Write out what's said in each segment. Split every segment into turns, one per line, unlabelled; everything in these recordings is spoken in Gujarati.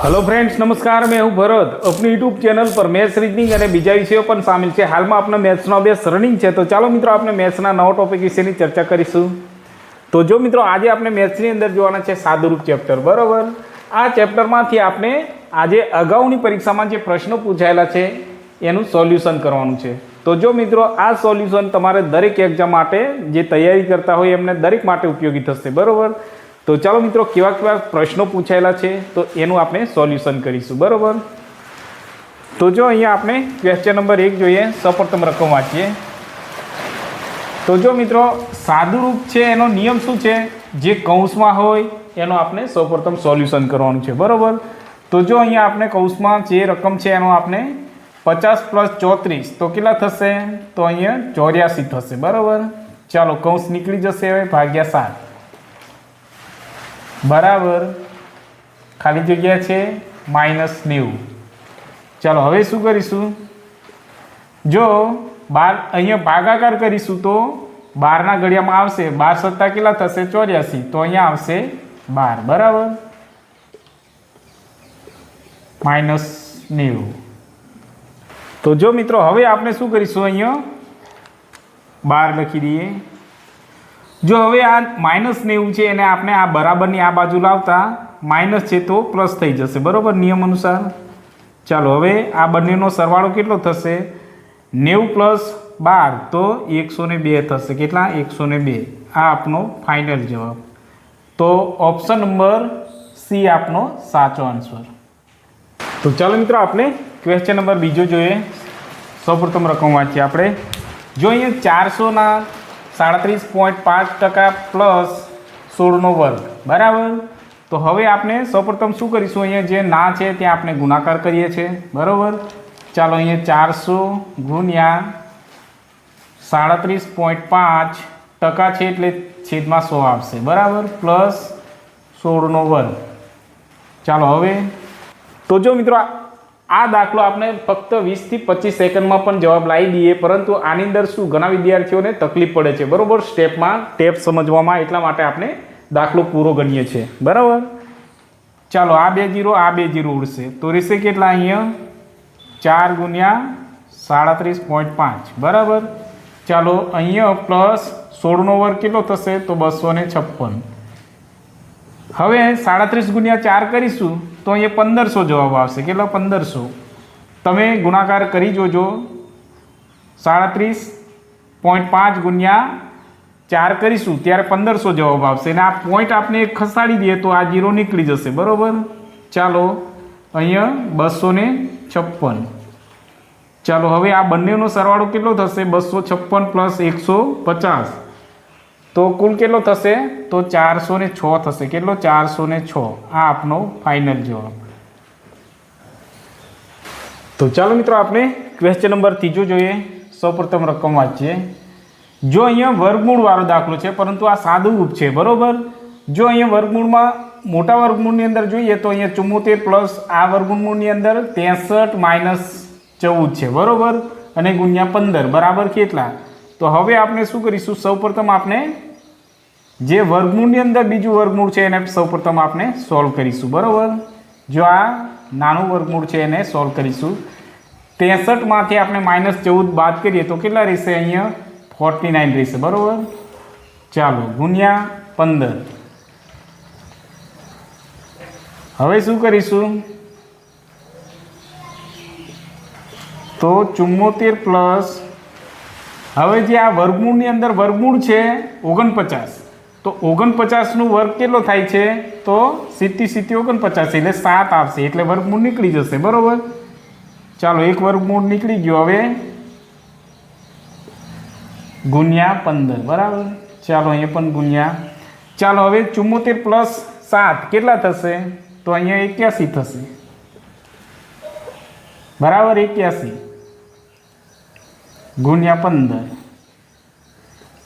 હલો ફ્રેન્ડ્સ નમસ્કાર, મેં હું ભરત. આપની યુટ્યુબ ચેનલ પર મેથ્સ રીઝનિંગ અને બીજા વિષયો પણ સામેલ છે. હાલમાં આપણે મેથ્સનો અભ્યાસ રનિંગ છે. તો ચાલો મિત્રો આપણે મેથ્સના નવો ટોપિક વિશેની ચર્ચા કરીશું. તો જો મિત્રો આજે આપણે મેથ્સની અંદર જોવાના છે સાદુરૂપ ચેપ્ટર બરાબર? આ ચેપ્ટરમાંથી આપણે આજે અગાઉની પરીક્ષામાં જે પ્રશ્નો પૂછાયેલા છે, એનું સોલ્યુશન કરવાનું છે. તો જો મિત્રો આ સોલ્યુશન તમારે દરેક એક્ઝામ માટે જે તૈયારી કરતા હોય એમને દરેક માટે ઉપયોગી થશે. બરાબર? તો ચાલો મિત્રો, કેવા કેવા પ્રશ્નો પૂછાયેલા છે, તો એનું આપણે સોલ્યુશન કરીશું, બરાબર? તો જો અહીંયા આપણે ક્વેશ્ચન નંબર એક જોઈએ સૌપ્રથમ રકમ વાંચીએ. તો જો મિત્રો સાદુરૂપ છે, એનો નિયમ શું છે? જે કૌંસમાં હોય, એનો આપણે સૌપ્રથમ સોલ્યુશન કરવાનું છે, બરાબર? તો જો અહીંયા આપણે કૌંસમાં જે રકમ છે, એનો આપણે પચાસ પ્લસ ચોત્રીસ, તો કેટલા થશે? તો અહીંયા ચોર્યાસી થશે, બરાબર? ચાલો, કૌંસ નીકળી જશે હવે, ભાગ્યા સાત. બરાબર. ખાલી જગ્યા છે માઇનસ નેવું. ચાલો હવે શું કરીશું? જો બાર અહીંયા ભાગાકાર કરીશું તો બારના ઘડિયામાં આવશે. બાર સત્તા કેટલા થશે? ચોર્યાસી. તો અહીંયા આવશે બાર. બરાબર? માઇનસ નેવું. તો જો મિત્રો, હવે આપણે શું કરીશું અહીંયા? બાર લખી દઈએ. જો હવે આ માઇનસ નેવું છે એને આપણે આ બરાબરની આ બાજુ લાવતા માઇનસ છે તો પ્લસ થઈ જશે. બરાબર? નિયમ અનુસાર. ચાલો હવે આ બંનેનો સરવાળો કેટલો થશે? નેવું પ્લસ બાર તો એકસો બે થશે. કેટલા? એકસો બે. આ આપનો ફાઇનલ જવાબ. તો ઓપ્શન નંબર સી આપનો સાચો આન્સર તો ચાલો મિત્રો, આપણે ક્વેશ્ચન નંબર બીજો જોઈએ. સૌપ્રથમ રકમ વાંચીએ આપણે. જો અહીંયા ચારસોના સાડત્રીસ પોઈન્ટ પાંચ ટકા પ્લસ સોળનો વર્ગ. બરાબર? તો હવે આપણે સૌપ્રથમ શું કરીશું અહીંયા? જે ના છે ત્યાં આપણે ગુણાકાર કરીએ છીએ. બરાબર? ચાલો અહીંયા ચારસો ગુણ્યા સાડત્રીસ પોઈન્ટ પાંચ ટકા છે એટલે છેદમાં સો આવશે. બરાબર? પ્લસ સોળનો વર્ગ. ચાલો હવે તો જો મિત્રો આ દાખલો આપણે ફક્ત વીસથી પચીસ સેકન્ડમાં પણ જવાબ લાવી દઈએ, પરંતુ આની અંદર શું ઘણા વિદ્યાર્થીઓને તકલીફ પડે છે? બરાબર, સ્ટેપમાં ટેપ સમજવામાં એટલા માટે આપણે દાખલો પૂરો ગણીએ છીએ. બરાબર? ચાલો, આ બે જીરો, આ બે જીરો ઉડશે. તો રહેશે કેટલા અહીંયા? ચાર ગુણ્યા સાડત્રીસ પોઈન્ટ પાંચ. બરાબર? ચાલો, અહીંયા પ્લસ સોળનો વર્ગ કેટલો થશે? તો બસો છપ્પન. હવે સાડત્રીસ ગુણ્યા ચાર કરીશું, તો અહીંયા પંદરસો જવાબ આવશે. કેટલો? પંદરસો. તમે ગુણાકાર કરી જોજો. સાડત્રીસ પોઈન્ટ પાંચ ગુણ્યા ચાર કરીશું, ત્યારે પંદરસો જવાબ આવશે. અને આ પોઈન્ટ આપણે ખસાડી દઈએ તો આ જીરો નીકળી જશે. બરાબર? ચાલો, અહીંયા બસો ને છપ્પન. ચાલો, હવે આ બંનેનો સરવાળો કેટલો થશે? બસો છપ્પન પ્લસ એકસો પચાસ. તો કુલ કેટલો થશે? તો ચારસો ને છ થશે. કેટલો? ચારસો ને છ. આ આપનો ફાઇનલ જવાબ. તો ચાલો મિત્રો, આપણે ક્વેશ્ચન નંબર ત્રીજો જોઈએ. સૌપ્રથમ રકમ વાંચીએ. જો અહીંયા વર્ગમૂળ વાળો દાખલો છે, પરંતુ આ સાદું રૂપ છે, બરોબર? જો અહીંયા વર્ગમૂળમાં મોટા વર્ગમૂળની અંદર જોઈએ, તો અહીંયા ચુમ્મોતેર પ્લસ આ વર્ગમૂળની અંદર ત્રેસઠ માઇનસ ચૌદ છે, બરાબર? અને ગુણ્યા પંદર, બરાબર કેટલા? તો હવે આપણે શું કરીશું? સૌપ્રથમ આપણે જે વર્ગમૂળની અંદર બીજું વર્ગમૂળ છે એને સૌપ્રથમ આપણે સોલ્વ કરીશું, બરાબર? જો આ નાનું વર્ગમૂળ છે એને સોલ્વ કરીશું. ત્રેસઠમાંથી આપણે માઇનસ ચૌદ બાદ કરીએ તો કેટલા રહેશે અહીંયા? ફોર્ટી નાઇન રહેશે, બરાબર? ચાલો, ગુણ્યા પંદર. હવે શું કરીશું? તો ચુમ્મોતેર પ્લસ હવે જે આ વર્ગમૂળની અંદર વર્ગમૂળ છે, ઓગણપચાસ. તો ઓગણપચાસનું વર્ગ કેટલો થાય છે? તો સિત્તી સિત્તી, ઓગણપચાસ. એટલે સાત આવશે. એટલે વર્ગમૂળ નીકળી જશે. બરાબર? ચાલો, એક વર્ગમૂળ નીકળી ગયો હવે. ગુણ્યા પંદર. બરાબર? ચાલો, અહીંયા પણ ગુણ્યા. ચાલો, હવે ચુમ્મોતેર પ્લસ સાત કેટલા થશે? તો અહીંયા એક્યાસી થશે. બરાબર? એક્યાસી. ગુણ્યા પંદર.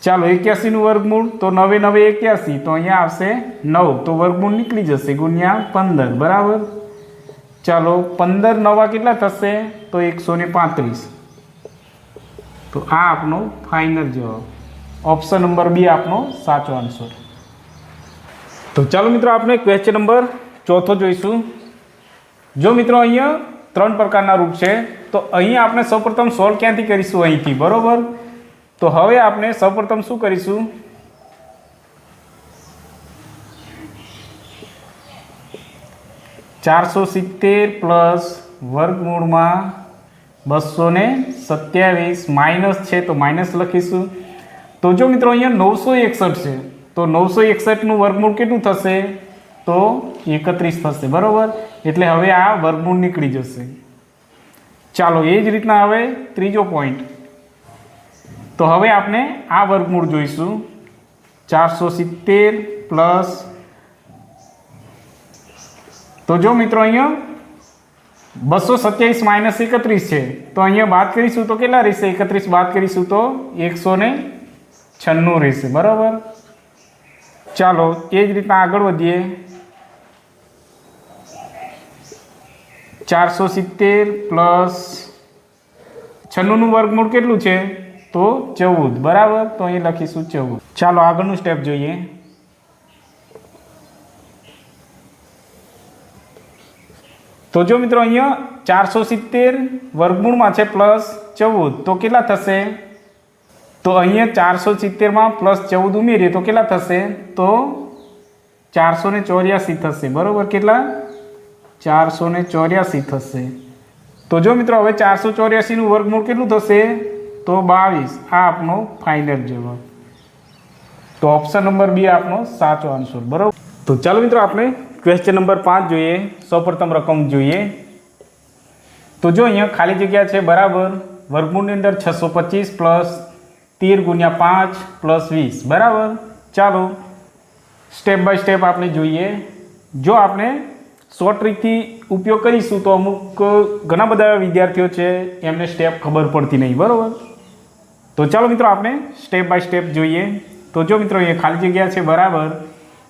ચાલો એક્યાસીનું વર્ગમૂળ, તો નવે નવે એક્યાસી, તો અહીંયા આવશે નવ, તો વર્ગમૂળ નીકળી જશે ગુણ્યા પંદર, બરાબર? ચાલો પંદર નવા કેટલા થશે? તો એકસો ને પાંત્રીસ. તો આ આપનો ફાઇનલ જવાબ. ઓપ્શન નંબર બી આપનો સાચો આન્સર તો ચાલો મિત્રો આપણે ક્વેશ્ચન નંબર ચોથો જોઈશું. જો મિત્રો, અહીંયા ત્રણ પ્રકારના રૂપ છે, તો અહીંયા આપણે સૌપ્રથમ સોલ્વ ક્યાંથી કરીશું અહીંથી, બરોબર? તો હવે આપણે સૌપ્રથમ શું કરીશું? ચારસો સિત્તેર પ્લસ વર્ગમૂળમાં બસો ને સત્યાવીસ માઇનસ છે તો માઇનસ લખીશું. તો જો મિત્રો અહીંયા નવસો એકસઠ છે, તો નવસો એકસઠનું વર્ગમૂળ કેટલું થશે? તો એકત્રીસ થશે, બરાબર? એટલે હવે આ વર્ગમૂળ નીકળી જશે. ચાલો એ જ રીતના હવે ત્રીજો પોઈન્ટ તો હવે આપણે આ વર્ગમૂળ જોઈશું. ચારસો સિત્તેર પ્લસ તો જો મિત્રો અહીંયા બસો સત્યાવીસ માઇનસ એકત્રીસ છે. તો અહીંયા વાત કરીશું તો કેટલા રહેશે? એકત્રીસ વાત કરીશું તો એકસો ને છન્નું રહેશે. બરાબર? ચાલો, એ જ રીતના આગળ વધીએ. ચારસો સિત્તેર પ્લસ છન્નુંનું વર્ગમૂળ કેટલું છે? તો ચૌદ, બરાબર? તો અહીં લખીશું ચૌદ. ચાલો, આગળનું સ્ટેપ જોઈએ. તો જો મિત્રો, અહીંયા ચારસો સિત્તેર વર્ગમૂળમાં છે પ્લસ ચૌદ, તો કેટલા થશે? તો અહીંયા ચારસો સિત્તેરમાં પ્લસ ચૌદ ઉમેરીએ, તો કેટલા થશે? તો ચારસો ને ચોર્યાસી થશે, બરાબર? કેટલા? ચારસો ને ચોર્યાસી થશે. તો જો મિત્રો, હવે ચારસો ચોર્યાસીનું વર્ગમૂળ કેટલું થશે? તો બાવીસ, આ આપનો ફાઇનલ જવાબ. તો ઓપ્શન નંબર બી આપનો સાચો આન્સર બરાબર? તો ચાલો મિત્રો આપણે ક્વેશ્ચન નંબર પાંચ જોઈએ. સૌપ્રથમ રકમ જોઈએ. તો જો અહીંયા ખાલી જગ્યા છે, બરાબર? વર્ગમૂળની અંદર છસો પચીસ પ્લસ તેર ગુણ્યા પાંચ પ્લસ વીસ, બરાબર? ચાલો સ્ટેપ બાય સ્ટેપ આપણે જોઈએ. જો આપણે શોર્ટ ટ્રીકથી ઉપયોગ કરીશું તો અમુક ઘણા બધા વિદ્યાર્થીઓ છે, એમને સ્ટેપ ખબર પડતી નહીં, બરાબર? તો ચાલો મિત્રો આપણે સ્ટેપ બાય સ્ટેપ જોઈએ. તો જો મિત્રો એ ખાલી જગ્યા છે, બરાબર.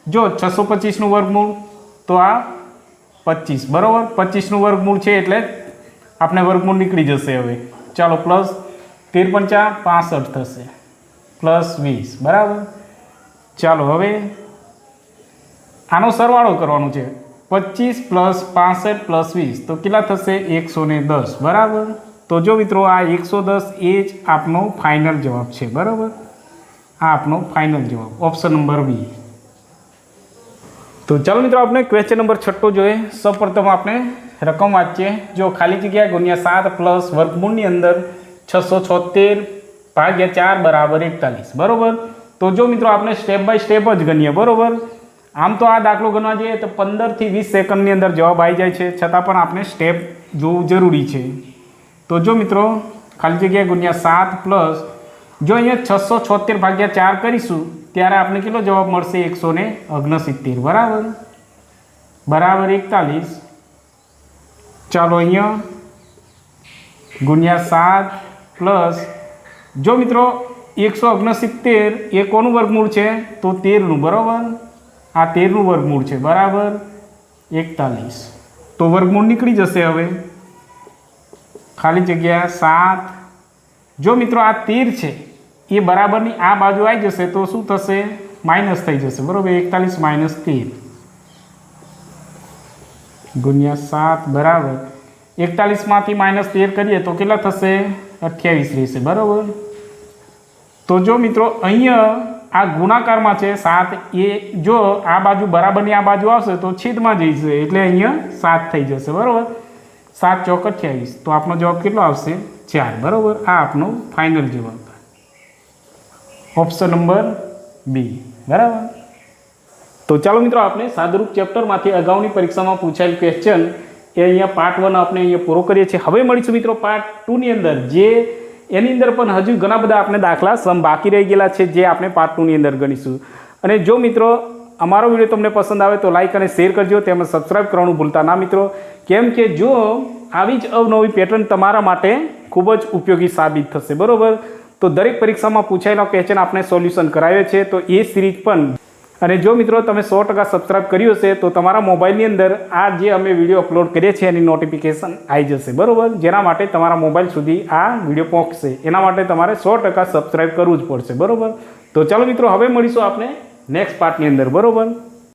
જો છસો પચીસનું વર્ગમૂળ, તો આ પચીસ. બરાબર? પચીસનું વર્ગમૂળ છે એટલે આપણે વર્ગમૂળ નીકળી જશે હવે. ચાલો પ્લસ તેર પંચા પાસઠ થશે. પ્લસ વીસ. બરાબર? ચાલો, હવે આનો સરવાળો કરવાનો છે. પચીસ પ્લસ પાસઠ પ્લસ વીસ. તો કેટલા થશે? એકસો દસ. બરાબર? તો જો મિત્રો આ એકસો દસ એ જ આપનો ફાઇનલ જવાબ છે, બરાબર? આ આપનો ફાઇનલ જવાબ ઓપ્શન નંબર બી તો ચાલો મિત્રો આપણે ક્વેશ્ચન નંબર છઠ્ઠો જોઈએ. સૌપ્રથમ આપણે રકમ વાંચીએ. જો ખાલી જગ્યા ગુણ્યા સાત પ્લસ વર્ગમૂળની અંદર છસો છોતેર ભાગ્યા ચાર બરાબર એકતાલીસ, બરાબર? તો જો મિત્રો આપણે સ્ટેપ બાય સ્ટેપ જ ગણીએ, બરાબર? આમ તો આ દાખલો ગણવા જઈએ તો પંદરથી વીસ સેકન્ડની અંદર જવાબ આવી જાય છે. છતાં પણ આપણે સ્ટેપ જોવું જરૂરી છે. તો જો મિત્રો, ખાલી જગ્યા ગુણ્યા સાત પ્લસ જો અહીંયા છસો છોતેર ભાગ્યા ચાર કરીશું, ત્યારે આપણે કેટલો જવાબ મળશે? એકસો ને ઓગણસિત્તેર બરાબર? બરાબર એકતાલીસ. ચાલો અહીંયા ગુણ્યા સાત પ્લસ જો મિત્રો, એકસો ઓગણસિત્તેર એ કોનું વર્ગમૂળ છે? તો તેરનું, બરાબર? આ તેરનું વર્ગમૂળ છે, બરાબર? એકતાલીસ. તો વર્ગમૂળ નીકળી જશે હવે. ખાલી જગ્યા સાત. જો મિત્રો આ તેર છે, એ બરાબરની આ બાજુ આવી જશે તો શું થશે? માઇનસ થઈ જશે. બરાબર? એકતાલીસ માઇનસ તેર. ગુણ્યા સાત, બરાબર. એકતાલીસમાંથી માઇનસ તેર કરીએ તો કેટલા થશે? અઠ્યાવીસ રહેશે. બરાબર? તો જો મિત્રો અહીંયા આ ગુણાકારમાં છે, સાત એ જો આ બાજુ બરાબરની આ બાજુ આવશે તો છેદમાં જઈશે એટલે અહીંયા સાત થઈ જશે. બરાબર? સાત ચોક અઠ્યાવીસ તો આપનો જવાબ કેટલો આવશે? ચાર. બરાબર? આ આપનો ફાઇનલ જવાબ. ઓપ્શન નંબર બી બરાબર? તો ચાલો મિત્રો, આપણે સાદરૂપ ચેપ્ટરમાંથી અગાઉની પરીક્ષામાં પૂછાયેલ ક્વેશ્ચન એ અહીંયા પાર્ટ વન આપણે અહીંયા પૂરો કરીએ છીએ. હવે મળીશું મિત્રો પાર્ટ ટુની અંદર, જે એની અંદર પણ હજુ ઘણા બધા આપણે દાખલા સમ બાકી રહી ગયેલા છે, જે આપણે પાર્ટ ટુની અંદર ગણીશું. અને જો મિત્રો અમારો વીડિયો તમને પસંદ આવે તો લાઇક અને શેર કરજો. તેમજ સબસ્ક્રાઈબ કરવાનું ભૂલતા ના મિત્રો. કેમ કે જો આવી જ અવનવી પેટર્ન તમારા માટે ખૂબ જ ઉપયોગી સાબિત થશે. બરાબર? તો દરેક પરીક્ષામાં પૂછાયેલા ક્વેશ્ચન આપણે સોલ્યુશન કરાવે છે. તો એ સિરીઝ પણ. અને જો મિત્રો તમે સો ટકા સબસ્ક્રાઈબ કર્યું હશે, તો તમારા મોબાઈલની અંદર આ જે અમે વીડિયો અપલોડ કરીએ છીએ, એની નોટિફિકેશન આવી જશે. બરાબર? જેના માટે તમારા મોબાઈલ સુધી આ વીડિયો પહોંચશે. એના માટે તમારે સો ટકા સબસ્ક્રાઈબ કરવું જ પડશે. બરાબર? તો ચાલો મિત્રો, હવે મળીશું આપણે નેક્સ્ટ પાર્ટની અંદર બરાબર?